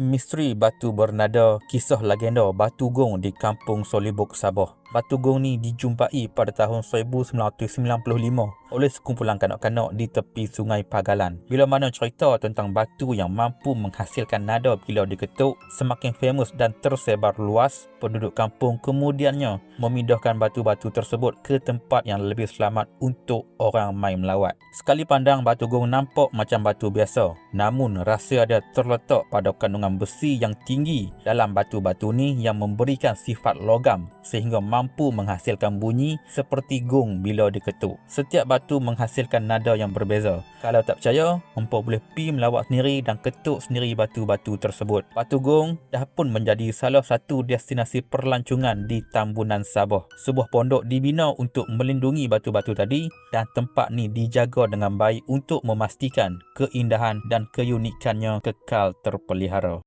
Misteri batu bernada kisah legenda Batu Gong di Kampung Solibuk, Sabah. Batu Gong ni dijumpai pada tahun 1995 oleh sekumpulan kanak-kanak di tepi sungai Pagalan. Bila mana cerita tentang batu yang mampu menghasilkan nada bila diketuk semakin famous dan tersebar luas, penduduk kampung kemudiannya memindahkan batu-batu tersebut ke tempat yang lebih selamat untuk orang main melawat. Sekali pandang Batu Gong nampak macam batu biasa, namun rasa dia terletak pada kandungan besi yang tinggi dalam batu-batu ni yang memberikan sifat logam sehingga mampu menghasilkan bunyi seperti gong bila diketuk. Setiap batu menghasilkan nada yang berbeza. Kalau tak percaya, hampa boleh pi melawat sendiri dan ketuk sendiri batu-batu tersebut. Batu Gong dah pun menjadi salah satu destinasi perlancongan di Tambunan Sabah. Sebuah pondok dibina untuk melindungi batu-batu tadi dan tempat ni dijaga dengan baik untuk memastikan keindahan dan keunikannya kekal terpelihara.